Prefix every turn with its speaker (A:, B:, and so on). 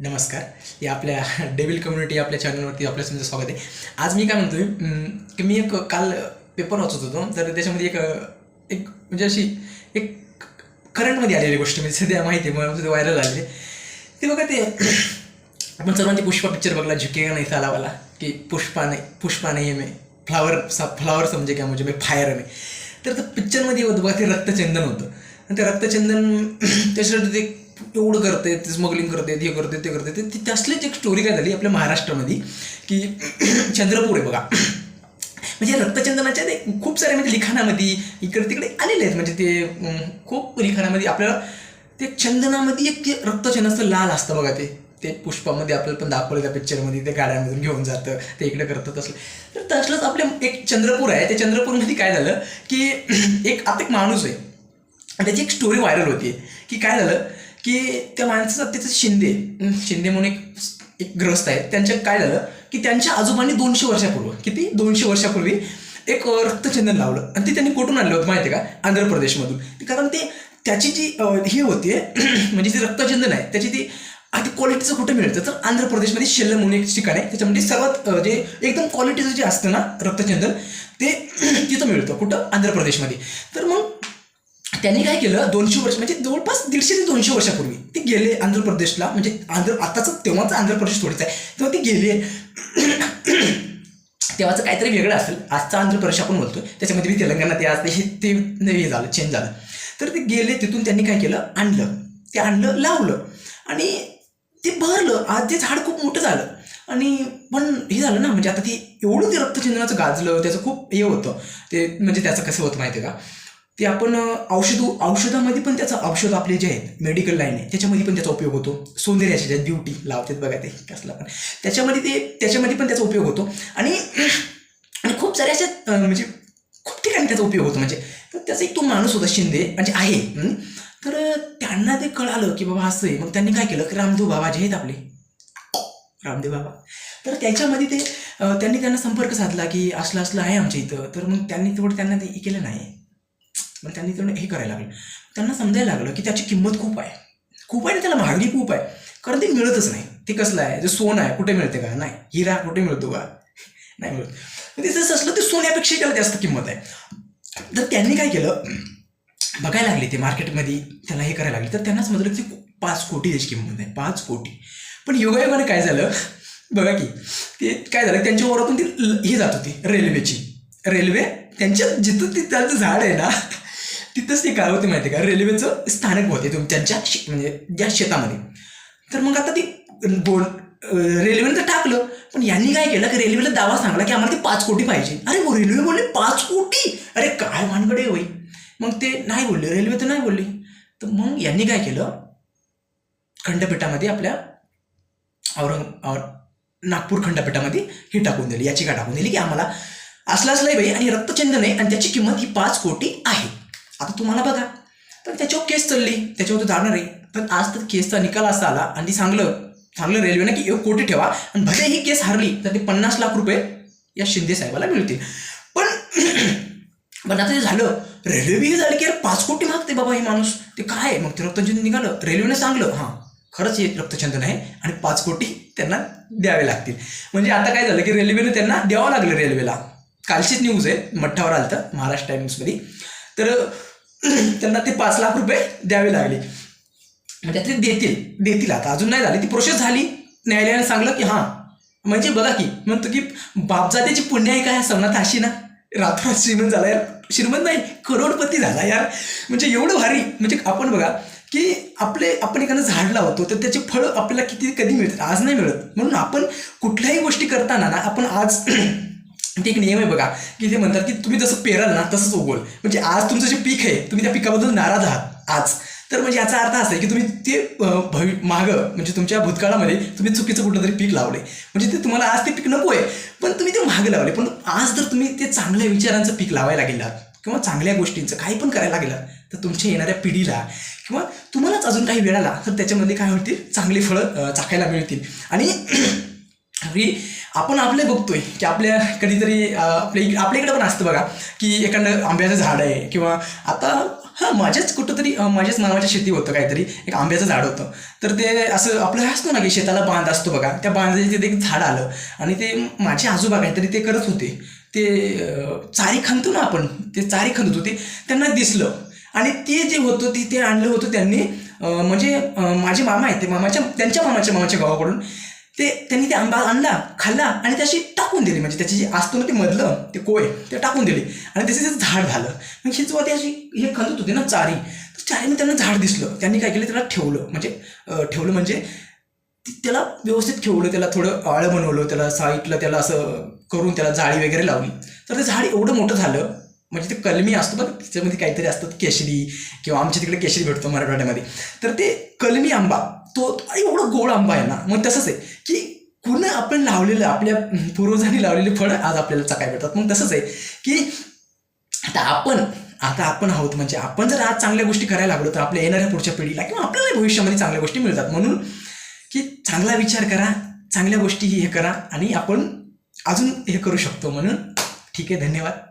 A: नमस्कार. या आपल्या डेविल कम्युनिटी आपल्या चॅनलवरती आपल्या तुमचं स्वागत आहे. आज मी काय म्हणतोय की मी एक काल पेपर वाचत होतो तर त्याच्यामध्ये एक एक म्हणजे अशी एक करंटमध्ये आलेली गोष्ट म्हणजे सध्या माहिती आहे मला व्हायरल आलेली ते बघा ते आपण सर्वांनी पुष्पा पिक्चर बघला झुकेगा नाही सालावाला की पुष्पा नाही पुष्पा नाही आहे मी फ्लावर फ्लावर समजे काय म्हणजे मी फायर आहे तर त्या पिक्चरमध्ये होतं बघा ते रक्तचंदन होतं. आणि ते रक्तचंदन त्याच्यासाठी ते एवढं करते ते स्मगलिंग करते हे करते ते करते ते त्यासलीच एक स्टोरी काय झाली आपल्या महाराष्ट्रामध्ये की चंद्रपूर आहे बघा. म्हणजे रक्तचंदनाच्या ते खूप सारे म्हणजे लिखाणामध्ये इकडे तिकडे आलेले आहेत. म्हणजे ते खूप लिखाणामध्ये आपल्याला ते चंदनामध्ये एक ते रक्तचंदन असतं लाल असतं बघा ते. ते पुष्पामध्ये आपल्याला पण दाखवलं त्या पिक्चरमध्ये ते गाड्यांमधून घेऊन जातं ते इकडे करतं तसलं. तर तसलंच आपल्या एक चंद्रपूर आहे. त्या चंद्रपूरमध्ये काय झालं की एक आता एक माणूस आहे. त्याची एक स्टोरी व्हायरल होती की काय झालं? की त्या माणसाचं त्याचं शिंदे शिंदे म्हणून एक एक ग्रस्त आहे त्यांच्या काय झालं? की त्यांच्या आजोबांनी दोनशे वर्षापूर्वी किती? दोनशे वर्षापूर्वी एक रक्तचंदन लावलं. आणि ते त्यांनी कुठून आणलं होतं माहिती आहे का? आंध्र प्रदेशमधून. कारण ते त्याची जी हे ही होती म्हणजे जे रक्तचंदन आहे त्याची ती आधी क्वालिटीचं कुठं मिळतं? तर आंध्र प्रदेशमध्ये शेल्लम म्हणून एक ठिकाण आहे. त्याच्यामध्ये सर्वात जे एकदम क्वालिटीचं जे असतं ना रक्तचंदन ते तिथं मिळतं. कुठं? आंध्र प्रदेशमध्ये. तर मग त्यांनी काय केलं? दोनशे वर्ष म्हणजे जवळपास दीडशे ते दोनशे वर्षापूर्वी ते गेले आंध्र प्रदेशला म्हणजे आंध्र आताचं तेव्हाचं आंध्र प्रदेश थोडंच आहे. तेव्हा ते गेले. तेव्हाचं काहीतरी वेगळं असेल. आजचा आंध्र प्रदेश आपण बोलतो त्याच्यामध्ये मी तेलंगणा ते आज ते हे ते हे झालं चेंज झालं. तर ते गेले तिथून त्यांनी काय केलं? आणलं. ते आणलं लावलं. आणि ते भरलं. आज ते झाड खूप मोठं झालं. आणि पण हे झालं ना म्हणजे आता ते एवढं ते रक्तचंदनाचं गाजलं त्याचं खूप हे होतं. ते म्हणजे त्याचं कसं होतं माहिती आहे का? ते आपण औषध औषधामध्ये पण त्याचं औषध आपले जे आहेत मेडिकल लाईन आहे त्याच्यामध्ये पण त्याचा उपयोग होतो. सौंदर्याचे ज्या ब्युटी लावतात बघा ते कसला पण. त्याच्यामध्ये ते त्याच्यामध्ये पण त्याचा उपयोग होतो. आणि आणि खूप सारे अशा म्हणजे खूप ठिकाणी त्याचा उपयोग होतो. म्हणजे तर त्याचा एक तो माणूस होता शिंदे म्हणजे आहे. तर त्यांना ते कळालं की बाबा असं आहे. मग त्यांनी काय केलं? की रामदेव बाबा जे आहेत आपले. रामदेव बाबा. तर त्याच्यामध्ये ते त्यांनी त्यांना संपर्क साधला की असलं असलं आहे आमच्या इथं. तर मग त्यांनी तेवढं त्यांना ते हे केलं नाही. मग त्यांनी तेवढं हे करायला लागलं. त्यांना समजायला लागलं की त्याची किंमत खूप आहे. खूप आहे आणि त्याला महागडी खूप आहे. कारण ते मिळतच नाही. ते कसलं आहे? जे सोनं आहे कुठे मिळते का? नाही. हिरा कुठे मिळतो का? नाही मिळत. ते जसं असलं ते सोन्यापेक्षा त्याला जास्त किंमत आहे. तर त्यांनी काय केलं? बघायला लागले ते मार्केटमध्ये त्याला हे करायला लागले. तर त्यांना समजलं की पाच कोटी त्याची किंमत आहे. पाच कोटी. पण योगायोगाने काय झालं? बघा की ते काय झालं? त्यांच्या वरातून ती हे जात होती. रेल्वेची. रेल्वे त्यांच्या जिथं ते त्यांचं झाड आहे ना तिथंच ते काय होते माहिती आहे का? रेल्वेचं स्थानक होते तुमच्या ज्या शे- म्हणजे ज्या शेतामध्ये. तर मग आता ती बोल रेल्वेनं तर टाकलं पण यांनी काय केलं की रेल्वेला दावा सांगला की आम्हाला ते पाच कोटी पाहिजे. अरे मग रेल्वे बोलले पाच कोटी? अरे काय भानगडे होई मग ते नाही बोलले रेल्वे तर नाही बोलली. तर मग यांनी काय केलं खंडपीठामध्ये आपल्या औरंग और नागपूर खंडपीठामध्ये ही टाकून दिली. याचिका टाकून दिली की आम्हाला असला असलाही बाई आणि रक्तचंदन आहे आणि त्याची किंमत ही पाच कोटी आहे. आता तुम्हाला बघा. पण त्याच्यावर केस चालली त्याच्यावर तो जाणार आहे. पण आज तर केसचा निकाल असा आला आणि ती सांगलं. सांगलं रेल्वेनं की एक कोटी ठेवा आणि भले ही केस हारली तर ते पन्नास लाख रुपये या शिंदे साहेबाला मिळतील. पण पण आता ते झालं रेल्वे बी झाली की यार पाच कोटी मागते बाबा हे माणूस. ते काय? मग ते रक्तचंदन निघालं. रेल्वेने सांगलं हां खरंच हे रक्तचंदन आहे आणि पाच कोटी त्यांना द्यावे लागतील. म्हणजे आता काय झालं की रेल्वेने त्यांना द्यावं लागलं रेल्वेला. कालचीच न्यूज आहे मठ्ठावर आलं तर महाराष्ट्र टाइम्समध्ये. तर त्यांना ते पाच लाख रुपये द्यावे लागले. म्हणजे ते देतील देतील आता. अजून नाही झाली. ती प्रोसेस झाली. न्यायालयाने सांगलं की हां. म्हणजे बघा की म्हणतो की बापजात्याची पुण्य आहे ह्या सवनाथ अशी ना? रात्र श्रीमंत झाला यार. श्रीमंत नाही करोडपती झाला यार. म्हणजे एवढं भारी. म्हणजे आपण बघा की आपले आपण एखादं झाड लावतो तर त्याचे फळं आपल्याला किती कधी मिळतात? आज नाही मिळत. म्हणून आपण कुठल्याही गोष्टी करताना ना आपण आज ते एक नियम आहे बघा की ते म्हणतात की तुम्ही जसं पेराल ना तसंच उगवल. म्हणजे आज तुमचं जे पीक आहे तुम्ही त्या पिकाबद्दल नाराज आहात आज. तर म्हणजे याचा अर्थ असा आहे की तुम्ही ते भवि मागं म्हणजे तुमच्या भूतकाळामध्ये तुम्ही चुकीचं कुठलं तरी पीक लावले. म्हणजे ते तुम्हाला आज ते पीक नको आहे पण तुम्ही ते मागं लावले. पण आज जर तुम्ही ते चांगल्या विचारांचं पीक लावायला गेलात किंवा चांगल्या गोष्टींचं काही पण करायला गेलात तर तुमच्या येणाऱ्या पिढीला किंवा तुम्हालाच अजून काही वेळाला तर त्याच्यामध्ये काय होतील? चांगली फळं चाकायला चाखायला मिळतील. आणि की आपण आपले बघतोय की आपल्या कधीतरी आपल्या इकडे आपल्या पण असतं बघा की एखादं आंब्याचं झाड आहे किंवा आता हां माझ्याच कुठंतरी माझ्याच मामाच्या शेती होतं काहीतरी एक आंब्याचं झाड होतं. तर ते असं आपलं असतो ना की शेताला बांध असतो बघा त्या बांधाचे तिथे एक झाड आलं आणि ते माझे आजोबा काहीतरी ते करत होते. ते चारी खणतो ना आपण ते चारी खणत होते त्यांना दिसलं. आणि ते जे होतं ते ते आणलं होतं त्यांनी म्हणजे माझे मामा आहेत ते मामाच्या त्यांच्या मामाच्या मामाच्या गावाकडून. ते त्यांनी ते आंबा आणला खाल्ला आणि त्याची टाकून दिली. म्हणजे त्याची जी असतो ना ते मधलं ते कोय ते टाकून दिली. आणि त्याचं झाड झालं मग ही जेव्हा ते अशी हे खंदत होते ना चारी. तर चारीने त्यांना झाड दिसलं. त्यांनी काय केलं? त्याला ठेवलं. म्हणजे ठेवलं म्हणजे त्याला व्यवस्थित ठेवलं. त्याला थोडं आळं बनवलं. त्याला साईटला त्याला असं करून त्याला जाळी वगैरे लावली. तर ते झाड एवढं मोठं झालं म्हणजे ते कलमी असतो बघ त्याच्यामध्ये काहीतरी असतात केशरी किंवा आमच्या तिकडे केशरी भेटतो मराठवाड्यामध्ये. तर ते कलमी आंबा तो एवढं गोड आंबा आहे ना मग तसंच आहे की पूर्ण आपण लावलेलं आपल्या पूर्वजांनी लावलेले फळं आज आपल्याला चकाय भेटतात. मग तसंच आहे की आता आपण आता आपण आहोत म्हणजे आपण जर आज चांगल्या गोष्टी करायला लागलो तर आपल्या येणाऱ्या पुढच्या पिढीला किंवा आपल्याला भविष्यामध्ये चांगल्या गोष्टी मिळतात. म्हणून की चांगला विचार करा चांगल्या गोष्टी हे करा आणि आपण अजून हे करू शकतो. म्हणून ठीक आहे धन्यवाद.